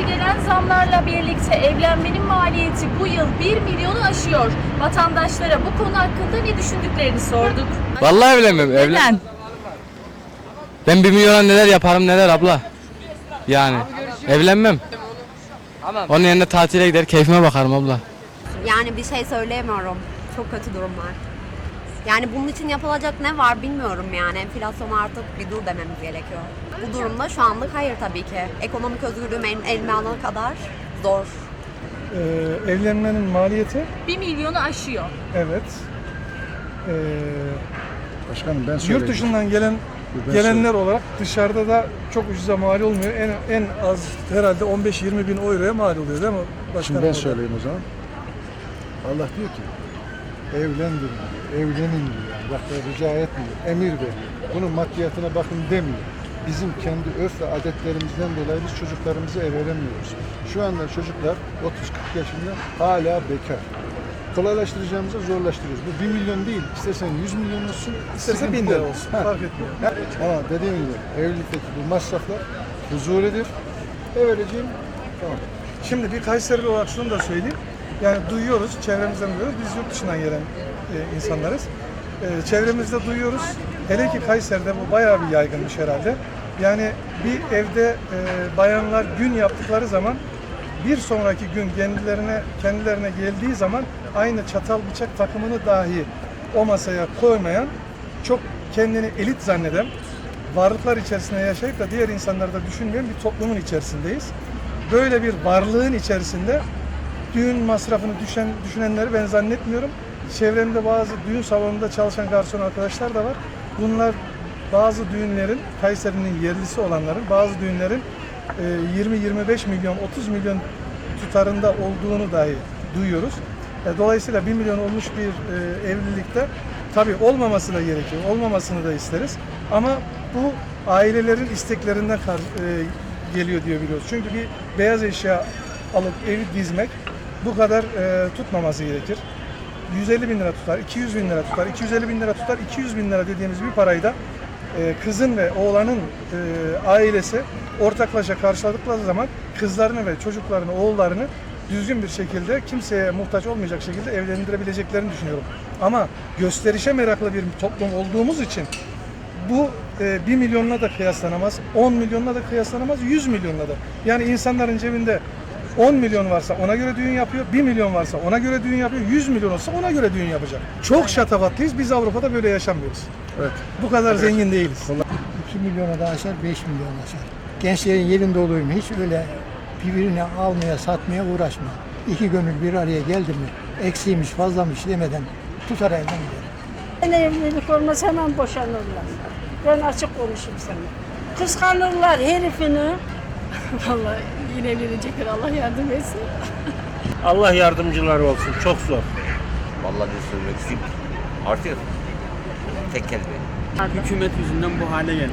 Ardında gelen zamlarla birlikte evlenmenin maliyeti bu yıl 1 milyonu aşıyor. Vatandaşlara bu konu hakkında ne düşündüklerini sorduk. Vallahi evlenmem. Evlen. Ben bir milyona neler yaparım neler abla. Yani evlenmem. Onun yerine tatile gider keyfime bakarım abla. Yani bir şey söyleyemiyorum. Çok kötü durumlar. Yani bunun için yapılacak ne var bilmiyorum yani. Enflasyon artık bir dur dememiz gerekiyor. Bu durumda şu anlık hayır tabii ki. Ekonomik özgürlüğüm el, elime alana kadar zor. Ee, evlenmenin maliyeti 1 milyonu aşıyor. evet. Ee, Başkanım ben yurt söyleyeyim. dışından gelen Ben gelenler olarak dışarıda da çok ucuza mal olmuyor. En en az herhalde 15-20 bin euroya mal oluyor değil mi? Başkanım? Şimdi ben söyleyeyim o zaman. Allah diyor ki evlendirin, diyor, evlenin diyor. Yani. Bak rica etmiyor, emir veriyor. Bunun maddiyatına bakın demiyor. Bizim kendi örf ve adetlerimizden dolayı biz çocuklarımızı ev veremiyoruz. Şu anda çocuklar 30-40 yaşında hala bekar. Kolaylaştıracağımıza zorlaştırıyoruz. Bu 1 milyon değil. İstersen 100 milyon olsun. İsterse sıkıntı 1000 lira olsun. Ha. Fark etmiyor. Ha, Ama dediğim gibi evlilikteki bu masraflar huzulidir. Ev vereceğim tamam. Şimdi bir Kayserili olarak şunu da söyleyeyim. Yani duyuyoruz, çevremizden duyuyoruz. Biz yurt dışından gelen e, insanlarız. E, çevremizde duyuyoruz. Hele ki Kayseri'de bu bayağı bir yaygınmış herhalde. Yani bir evde e, bayanlar gün yaptıkları zaman bir sonraki gün kendilerine kendilerine geldiği zaman aynı çatal bıçak takımını dahi o masaya koymayan çok kendini elit zanneden varlıklar içerisinde yaşayıp da diğer insanları da düşünmeyen bir toplumun içerisindeyiz. Böyle bir varlığın içerisinde düğün masrafını düşen, düşünenleri ben zannetmiyorum. Çevremde bazı düğün salonunda çalışan garson arkadaşlar da var. Bunlar bazı düğünlerin, Kayseri'nin yerlisi olanların bazı düğünlerin e, 20-25 milyon, 30 milyon tutarında olduğunu dahi duyuyoruz. E, Dolayısıyla 1 milyon olmuş bir e, evlilikte tabii olmaması da gerekiyor. Olmamasını da isteriz. Ama bu ailelerin isteklerinden e, geliyor diye biliyoruz. Çünkü bir beyaz eşya alıp evi dizmek bu kadar e, tutmaması gerekir. 150 bin lira tutar, 200 bin lira tutar, 250 bin lira tutar, 200 bin lira dediğimiz bir parayı da e, kızın ve oğlanın e, ailesi ortaklaşa karşıladıkları zaman kızlarını ve çocuklarını, oğullarını düzgün bir şekilde kimseye muhtaç olmayacak şekilde evlendirebileceklerini düşünüyorum. Ama gösterişe meraklı bir toplum olduğumuz için bu e, 1 milyonla da kıyaslanamaz, 10 milyonla da kıyaslanamaz, 100 milyonla da. Yani insanların cebinde 10 milyon varsa ona göre düğün yapıyor, 1 milyon varsa ona göre düğün yapıyor, 100 milyon olsa ona göre düğün yapacak. Çok şatafatlıyız, biz Avrupa'da böyle yaşamıyoruz. Evet. Bu kadar zengin değiliz. 2 milyona da aşar, 5 milyon aşar. Gençlerin yerinde olayım hiç öyle birbirini almaya, satmaya uğraşma. İki gönül bir araya geldi mi, eksiğmiş, fazlamış demeden tutar elden gider. Ben evlilik olmaz hemen boşanırlar. Ben açık konuşayım sana. Kıskanırlar herifini. Vallahi yine evlenecekler Allah yardım etsin. Allah yardımcıları olsun. Çok zor. Vallahi ne söylemek isteyeyim ki? Artık tek kelime. Hükümet yüzünden bu hale geldi.